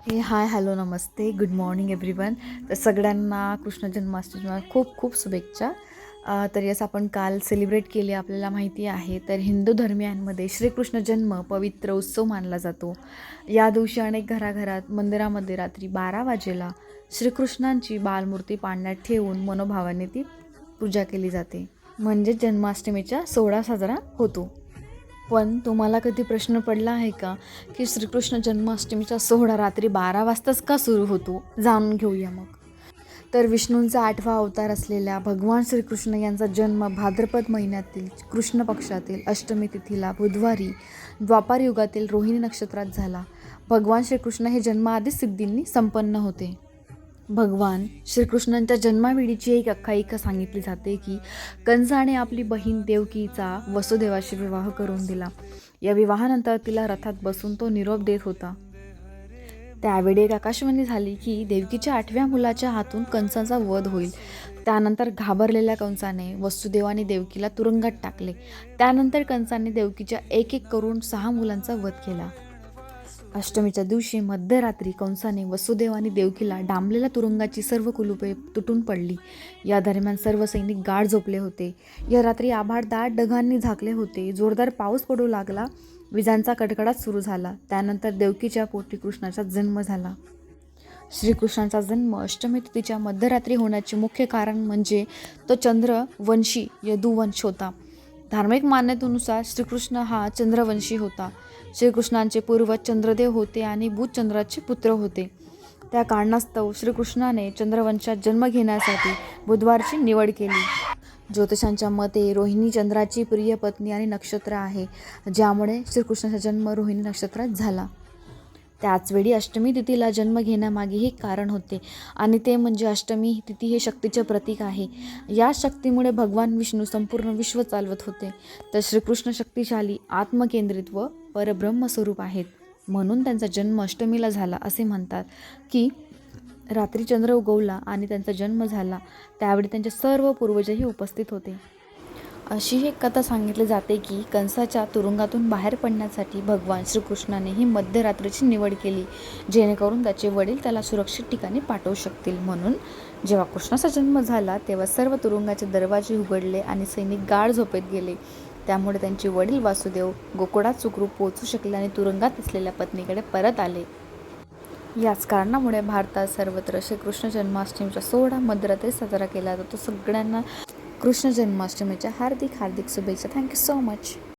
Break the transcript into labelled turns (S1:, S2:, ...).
S1: हे hi hello नमस्ते. Good morning everyone. तर सगळ्यांना कृष्ण जन्माष्टमीला खूप खूप शुभेच्छा. तर यास आपण काल सेलिब्रेट केले आपल्याला माहिती आहे. तर हिंदू धर्मियांमध्ये श्रीकृष्ण जन्म पवित्र उत्सव मानला जातो. या दिवशी अनेक घराघरात मंदिरामध्ये रात्री बारा वाजेला श्रीकृष्णांची बालमूर्ती पाण्यात ठेवून मनोभावाने ती पूजा केली जाते. म्हणजे जन्माष्टमीचा सोहळा साजरा होतो. पण तुम्हाला कधी प्रश्न पडला आहे का की श्रीकृष्ण जन्माष्टमीचा सोहळा रात्री बारा वाजताच का सुरू होतो? जाणून घेऊया मग. तर विष्णूंचा आठवा अवतार असलेल्या भगवान श्रीकृष्ण यांचा जन्म भाद्रपद महिन्यातील कृष्ण पक्षातील अष्टमी तिथीला बुधवारी द्वापार युगातील रोहिणी नक्षत्रात झाला. भगवान श्रीकृष्ण हे जन्माआधीच सिद्धींनी संपन्न होते. भगवान श्रीकृष्णांच्या जन्मावेळीची एक आख्यायिका सांगितली जाते की कंसाने आपली बहीण देवकीचा वसुदेवाशी विवाह करून दिला. या विवाहानंतर तिला रथात बसून तो निरोप देत होता. त्यावेळी एक आकाशवाणी झाली की देवकीच्या आठव्या मुलाच्या हातून कंसाचा वध होईल. त्यानंतर घाबरलेल्या कंसाने वसुदेवाने देवकीला तुरुंगात टाकले. त्यानंतर कंसाने देवकीच्या एक एक करून सहा मुलांचा वध केला. अष्टमीच्या दिवशी मध्यरात्री कंसाने वसुदेव आणि देवकीला डांबलेल्या तुरुंगाची सर्व कुलुपे तुटून पडली. या दरम्यान सर्व सैनिक गाढ झोपले होते. या रात्री आभाळ दाट ढगांनी झाकले होते. जोरदार पाऊस पडू लागला. विजांचा कडकडाट सुरू झाला. त्यानंतर देवकीच्या पोटी कृष्णाचा जन्म झाला. श्रीकृष्णाचा जन्म अष्टमी तिथीच्या मध्यरात्री होण्याचे मुख्य कारण म्हणजे तो चंद्र वंशी यदुवंश होता. धार्मिक मान्यतेनुसार श्रीकृष्ण हा चंद्रवंशी होता. श्रीकृष्णांचे पूर्वज चंद्रदेव होते आणि बुधचंद्राचे पुत्र होते. त्या कारणास्तव श्रीकृष्णाने चंद्रवंशात जन्म घेण्यासाठी बुधवारची निवड केली. ज्योतिषांच्या मते रोहिणी चंद्राची प्रिय पत्नी आणि नक्षत्र आहे ज्यामुळे श्रीकृष्णाचा जन्म रोहिणी नक्षत्रात झाला. त्याचवेळी अष्टमी तिथीला जन्म घेण्यामागेही कारण होते. आणि ते म्हणजे अष्टमी तिथी हे शक्तीचे प्रतीक आहे. या शक्तीमुळे भगवान विष्णू संपूर्ण विश्व चालवत होते. तर श्रीकृष्ण शक्तिशाली आत्मकेंद्रित व परब्रह्म स्वरूप आहेत. म्हणून त्यांचा जन्म अष्टमीला झाला असे म्हणतात की रात्री चंद्र उगवला आणि त्यांचा जन्म झाला. त्यावेळी त्यांचे सर्व पूर्वजही उपस्थित होते. अशी एक कथा सांगितली जाते की कंसाच्या तुरुंगातून बाहेर पडण्यासाठी भगवान श्रीकृष्णाने ही मध्यरात्रीची निवड केली जेणेकरून त्याचे वडील त्याला सुरक्षित ठिकाणी पाठवू शकतील. म्हणून जेव्हा कृष्णाचा जन्म झाला तेव्हा सर्व तुरुंगाचे दरवाजे उघडले आणि सैनिक गाढ झोपेत गेले. त्यामुळे त्यांचे वडील वासुदेव गोकुळात सुखरूप पोहोचू शकले आणि तुरुंगात असलेल्या पत्नीकडे परत आले. याच कारणामुळे भारतात सर्वत्र श्रीकृष्ण जन्माष्टमीचा सोहळा मध्यरात्री साजरा केला जातो. सगळ्यांना कृष्ण जन्माष्टमीच्या हार्दिक हार्दिक शुभेच्छा. Thank you so much